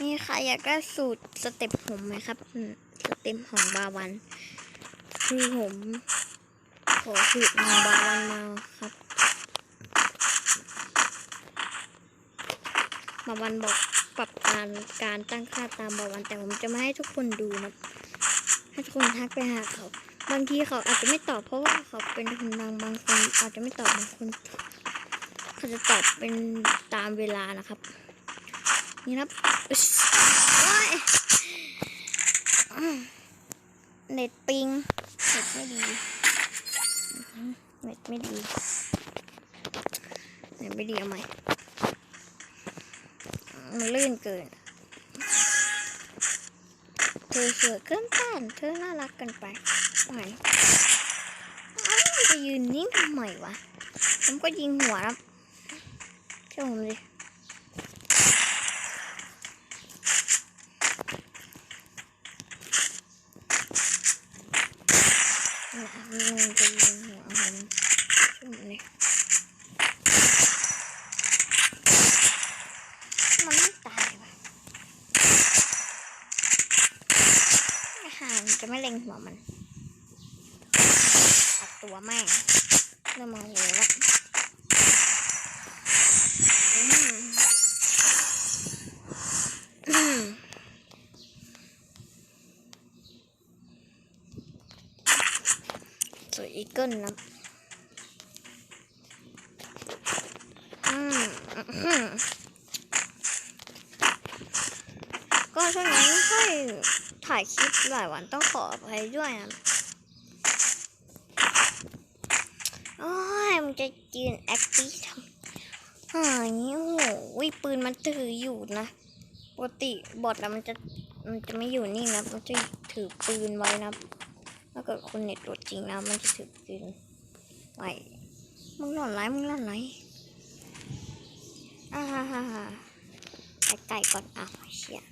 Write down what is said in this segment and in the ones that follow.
มีใครอยากได้สูตรสเต็ปผมไหมครับสเต็ปของบาวัน คือผมขอสูตรของบาวันมาครับบาวันบอกปรับการการตั้งค่าตามบาวัน แต่ผมจะไม่ให้ทุกคนดูนะให้ทุกคนทักไปหาเขาบางทีเขาอาจจะไม่ตอบเพราะว่าเขาเป็นคนบางบางคนอาจจะไม่ตอบบางคนเขาจะตอบเป็นตามเวลานะครับ นี่ครับเน็ตปิงเน็ตไม่ดีเน็ตไม่ดีเน็ตไม่ดีเอาใหมมันลื่นเกิน เธอสวยเกินต้านเธอน่ารักกันไปไหนเอ้ามันจะยืนนิ่งทำไมวะ ผมก็ยิงหัวแล้วเชื่อผมดิ น่ะมันจะยิงหัวผมเชื่อผมดิมันไม่ตายว่ะอาหารจะไม่เล็งหัวมันอัดตัวแม่งเริ่มมองหัวแล้วอืมอืมสวยอีเกิลนะอืมก็ช่วงนี้ไม่ค่อยถ่ายคลิปหลายวันต้องขออภัยด้วยนะโอ้ยมันจะยืนแอคทีฟทำหายโอ้โหวิปืนมันถืออยู่นะปกติบอทอะมันจะมันจะไม่อยู่นี่งนะมันจะถือปืนไว้นะ ถ้าเกิดคนเน็ตตัวจริงนะ มันจะถึกจริงไว้มึงหลอนไรมึงหลอนไรอ่าฮ่าฮ่าฮ่าไปไก่ก่อนอะเชี่ย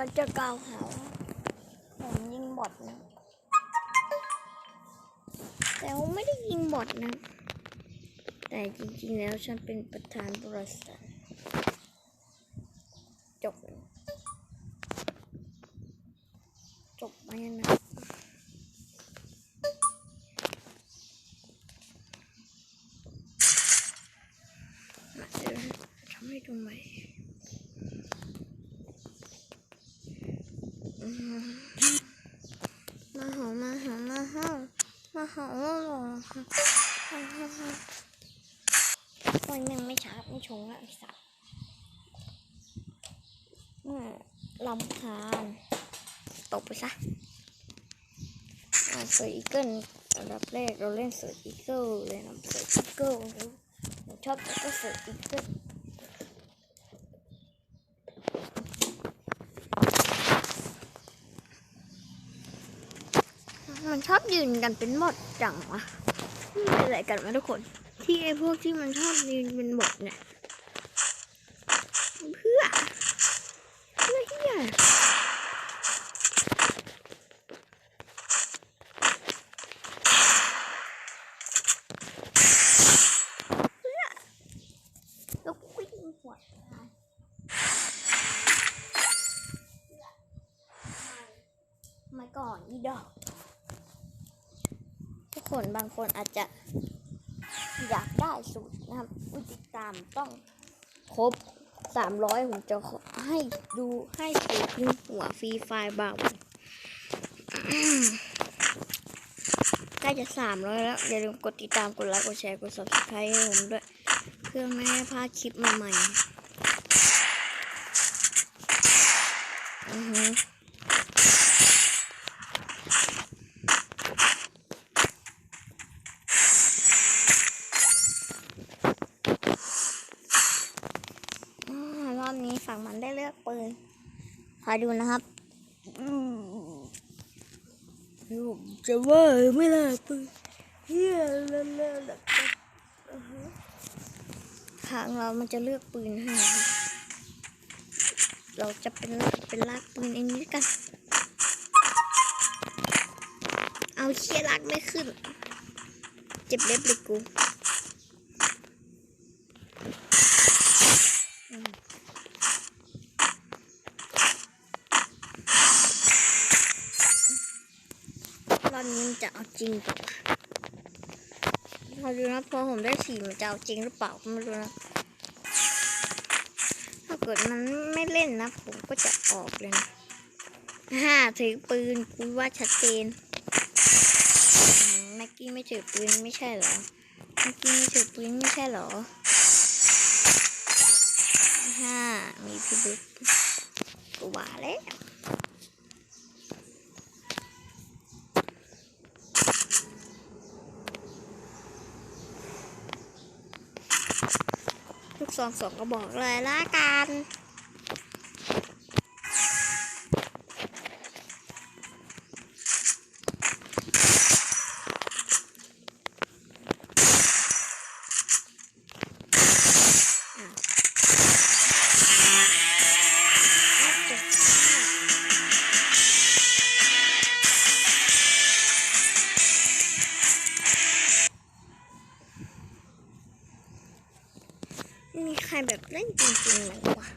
เราจะกล่าวหาผมยิงบอทนะ แต่ว่าไม่ได้ยิงบอทนะ แต่จริงๆแล้วฉันเป็นประธานบริษัทจบ จบไปนะ มาเดี๋ยวทำให้ดูใหม่อืมมาหอมมาหอมมาหอม มาหอมมาหอมวันยังไม่ชัดไม่ชงแล้วไอ้สัสอืมลำคาญตกไปซะเสืออีเกิลอันดับแรกเราเล่นเสืออีเกิลเลยนะเสืออีเกิลชอบก็เสืออีเกิล มันชอบยืนกันเป็นหมดจังวะเป็นอะไรกันวะทุกคน ที่ไอ้พวกที่มันชอบยืนเป็นหมดเนี่ย เพื่อเพื่อเฮียเพื่อแล้วกูก็ยิงหัวตายมาก่อนอีดอก ทุกคน บางคนอาจจะอยากได้สูตรนะครับผู้ติดตามต้องครบสามร้อยผมจะให้ดูให้สูตรหัวฟรีไฟล์บางใกล้จะสามร้อยแล้ว อย่าลืมกดติดตามกดไลค์กดแชร์กด subscribe ให้ผมด้วย เพื่อไม่ให้พลาดคลิปใหม่ๆอือฮึ อกปืนค อดูนะครับจะว่าไม่ได้ปืนเฮียเล่นเล่นทางเรามันจะเลือกปืนให้เราจะเป็นเป็นลากปืนเองนี้กัน เอาเชียลากไม่ขึ้น เจ็บเล็บเลยกู อบนี้มันจะเอาจริงเปล่าเราดูนะพอผมได้สีมันจะเอาจริงหรือเปล่าก็ไม่รู้นะ ถ้าเกิดมันไม่เล่นนะ ผมก็จะออกเลยนะฮ่าถือปืนกูว่าชัดเจนแม็กกี้ไม่ถือปืนไม่ใช่เหรอแม็กกี้ไม่ถือปืนไม่ใช่เหรอฮ่ามีพิรุษกูว่าแล้ว ลูกซองสองก็บอกเลยละกัน ใครแบบเล่นจริงๆไหมวะ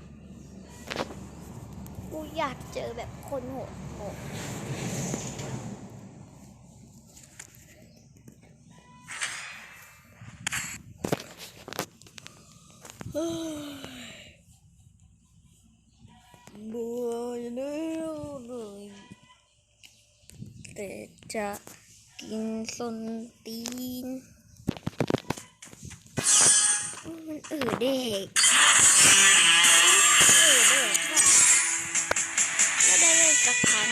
กูอยากเจอแบบคนโหดโหดบัวเนื้อเลยแต่จะกินส้นตีน มันออเด็กเด็ก ไม่ได้เล่นสักครั้ง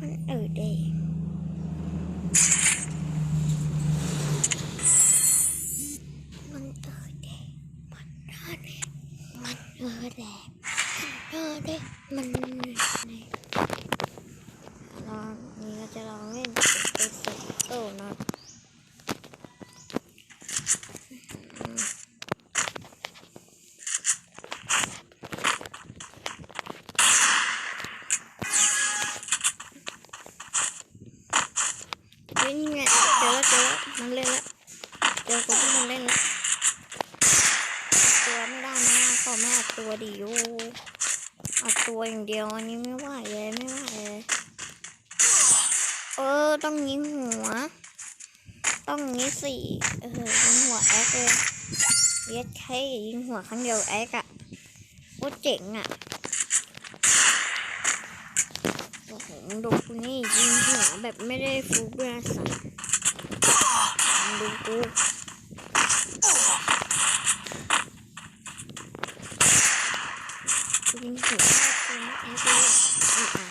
มันเออเด็กมันเออเด็กมันเออเด็กมันเออเด็กเออเด็กมันเออเด็กลองนี่ก็จะลองเล่นเป็นเซตโต้นะ มันเล่นล้วเจอคนที่มันเล่นล้วตัวไม่ได้นะขอไม่อัดตัวดิโออัดตัวอย่างเดียวอันนี้ไม่ไหวเลยไม่ไหวเลยเออต้องยิงหัว ต้องงี้สิเออยิงหัวแอ๊กเลยเย็ดแค่ยิงหัวครั้งเดียวแอ๊กอะโคตรเจ๋งอะโอ้โหดูกูนี่ยิงหัวแบบไม่ได้ฟุกด้วยสัส ดูกูกูยิงหัวจริงแอ๊กเลอะอะ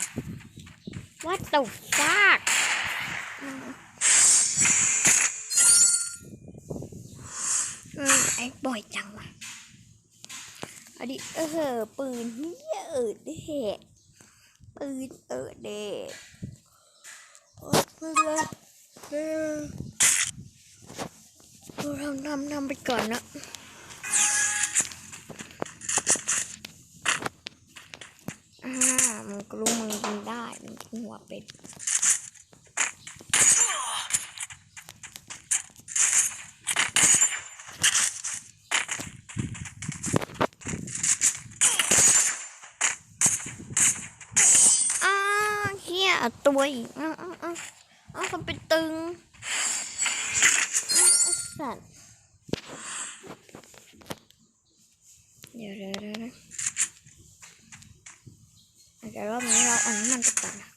What the fuck เออไอ้บ่อยจังวะเอาดิเออปืนเฮียเออเด็กปืนเออเด็กโอ๊ยปืนเลยเออ เราทำทำไปก่อนนะอามึงก็รู้มึงยิงได้มึงยิงหัวเป็นอ้าเฮียตัวอีกอ้าวอ้าวอ้าวเขาไปตึง สัตว์ เดี๋ยวเดี๋ยวเดี๋ยวนะเดี๋ยวรอบนี้เราเอาน้ำมันไปก่อนนะ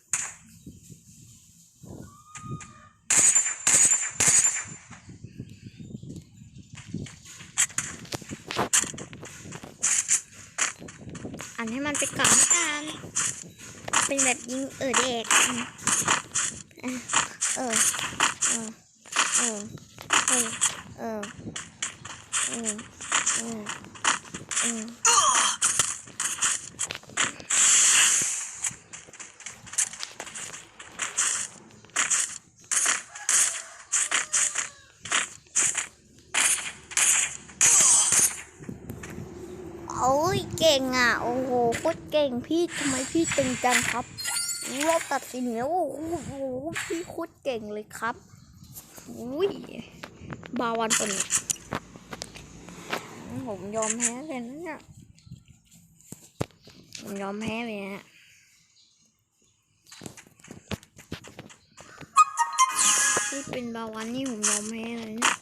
อันให้มันไปก่อนละกันเป็นแบบยิงเออเด็กอืมเออ เออ เออเออเออเออ ก่งอะ โอ้โหโคตรเก่งพี่ทำไมพี่ตึงจังครับรอบตัดสินแล้วโอ้โหพี่โคตรเก่งเลยครับอุ้ยบาวันคนนี้ผมยอมแพ้เลยนะเนี่ยผมยอมแพ้เลยนะที่เป็นบาวันนี่ผมยอมแพ้เลยเนี่ย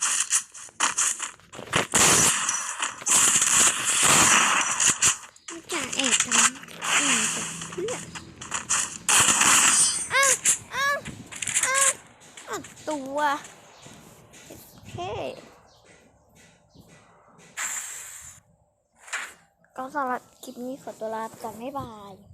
ไม่จ่าแอบทำแอบกับเพื่อนอ้าวอ้าวอ้าวอ้าวตัวโอเคก็ สำหรับคลิปนี้ขอตัวลาไปก่อนบ๊ายบาย